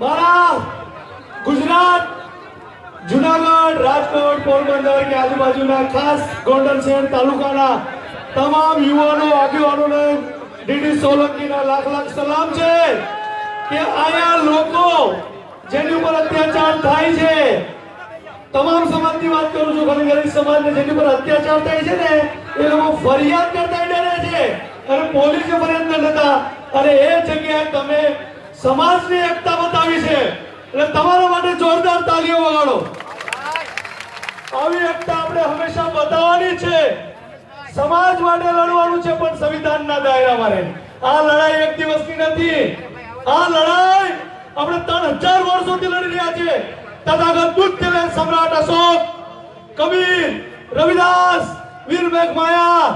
મારા ગુજરાત, જુનાગઢ, રાજકોટ, પોરબંદર કે આજુબાજુના ખાસ ગોંડલ શહેર તાલુકાના તમામ યુવાનો, આગેવાનોને ડીડી સોલંકીના લાખ લાખ સલામ છે કે આયા લોકો જેની ઉપર અત્યાચાર થાય છે. તમામ સમાજની વાત કરું છું ઘણી ગરીબ સમાજને જેની ઉપર અત્યાચાર થાય છે ને, એ લોકો ફરિયાદ કરતા ડરે છે. અને પોલીસે ફરિયાદ કરતા. અને એ જગ્યાએ તમે સમાજની એકતા બતાવી છે. એટલે તમારા માટે જોરદાર તાલીઓ વગાડો. આવી એકતા આપણે હંમેશા બતાવવાની છે. સમાજ માટે લડવાનું છે, પણ સંવિધાનના દાયરામાં રહે. આ લડાઈ એક દિવસની નથી. આ લડાઈ આપણે ત્રણ હજાર વર્ષોથી લડી રહ્યા છે તથાગત દૂધ ને સમ્રાટ અશોક, કબીર, રવિદાસ, વીર મેઘમાયા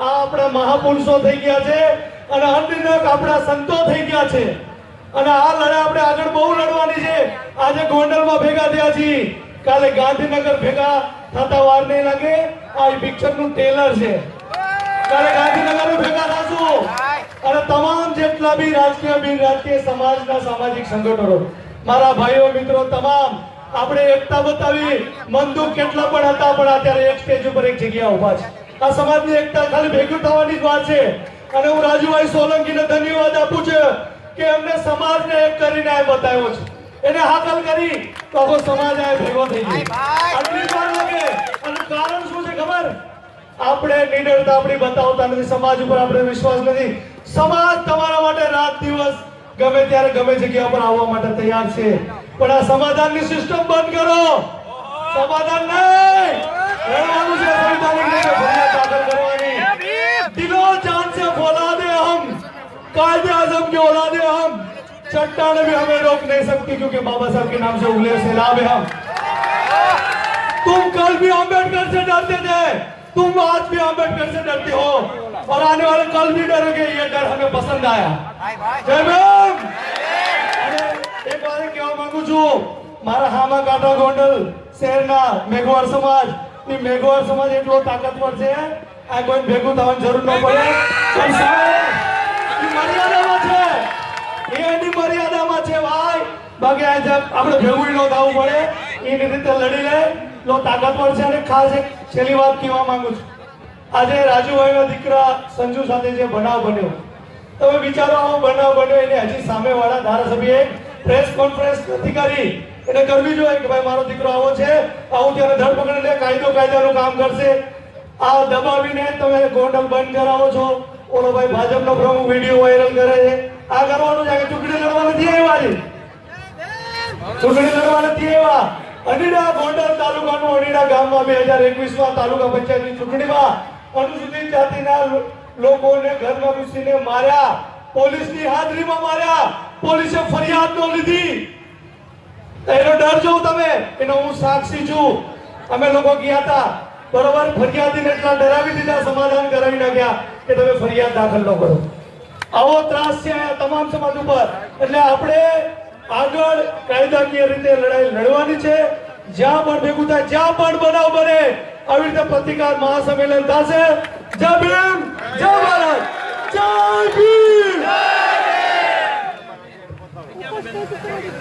આ આપણા મહાપુરુષો થઈ ગયા છે અને અન્યક આપણા સંતો થઈ ગયા છે. અને આ લડાઈ આપણે આગળ બહુ લડવાની છે. આજે ગોંડલમાં ભેગા થયા છીએ. કાલે ગાંધીનગર ભેગા થતા વાર નહીં લાગે. આ પિક્ચરનું ટ્રેલર છે. કાલે ગાંધીનગર ભેગા થશું. અને તમામ જેટલા બી રાજકીય, બિન રાજકીય સમાજના સામાજિક સંગઠનો, મારા ભાઈઓ, મિત્રો, તમામ, આપણે એકતા બતાવી. મનદુખ કેટલા પણ હતા, પણ અત્યારે એક સ્ટેજ ઉપર એક જગ્યા ઊભા છે. આ સમાજની એકતા ખાલી ભેગું થવાની જ વાત છે. અને હું રાજુભાઈ સોલંકીને ધન્યવાદ આપું કે એમને સમાજને એક કરીને આ બતાવ્યો છે. એને હાકલ કરી તો આખો સમાજ આ ભેગો થઈ ગયો. આટલી વાર લાગે અને કારણ શું છે ખબર? આપણે નિડરતા આપણી બતાવતા નથી સમાજ ઉપર આપણે વિશ્વાસ નથી. સમાજ તમારા માટે રાત દિવસ ગમે ત્યારે ગમે જગ્યા પર આવવા માટે તૈયાર છે. પણ આ સમાધાનની સિસ્ટમ બંધ કરો. સમાધાન નહીં. લડવાનું છે સંવિધાનિક નહીં कायदे आजम के औलादे हम चट्टान भी हमें रोक नहीं सकती क्योंकि बाबा साहब के नाम से उंगलियों से लाभ है हम तुम कल भी अम्बेडकर से डरते थे तुम आज भी अम्बेडकर से डरते हो और आने वाले कल भी डरोगे ये डर हमें पसंद आया જય ભીમ અને એક વાત કહેવા માંગુ છું મારા હામા કાંઠા ગોંડલ શહેરના મેઘવાળ સમાજ એ મેઘવાળ સમાજ એટલો તાકાતવર છે આ કોઈ ભેગું થવાની જરૂર ન પડે બાકી આ જે આપણે ભેગું ન થવું પડે એની રીતે લડી લે. લો તાકાતવર છે અને ખાસ એક છેલ્લી વાત કહેવા માંગુ છું. આજે રાજુભાઈના દીકરા સંજુ સાથે જે બનાવ બન્યો. તમે વિચારો, આવો બનાવ બન્યો, એને હજી સામેવાળા ધારાસભ્યએ પ્રેસ કોન્ફરન્સ નથી કરી. એને કરવી જોઈએ કે ભાઈ, મારો દીકરો આવો છે, આવું ત્યારે ધરપકડ લે કાયદો કાયદાનું કામ કરશે. આ દબાવીને તમે ગોંડલ બંધ કરાવો છો. ઓલો ભાઈ ભાજપનો પ્રમુખ વીડિયો વાયરલ કરે છે. આ કરવાનું છે કે ચૂંટણી લડવા નથી આવ્યા ચૂંટણી લડવા નથી એવા અડીડા ગોંડલ તાલુકાનું અડીડા ગામમાં બે હજાર એકવીસમાં તાલુકા પંચાયતની ચૂંટણીમાં અનુસૂચિત જાતિના લોકોને ઘરમાં ઘૂસીને માર્યા, પોલીસની હાજરીમાં માર્યા, પોલીસે ફરિયાદ ન લીધી. એનો ડર જો તમે, એનો હું સાક્ષી છું. અમે લોકો ગયા હતા, બરોબર, ફરિયાદીને એટલા ડરાવી દીધા, સમાધાન કરાવી નાખ્યા કે તમે ફરિયાદ દાખલ ન કરો. આવો ત્રાસ છે તમામ સમાજ ઉપર. એટલે આપણે આગળ કાયદાકીય રીતે લડાઈ લડવાની છે. જ્યાં પણ ભેગું થાય, જ્યાં પણ બનાવ બને, આવી રીતે પ્રતિકાર મહાસંમેલન થશે. જય ભીમ, જય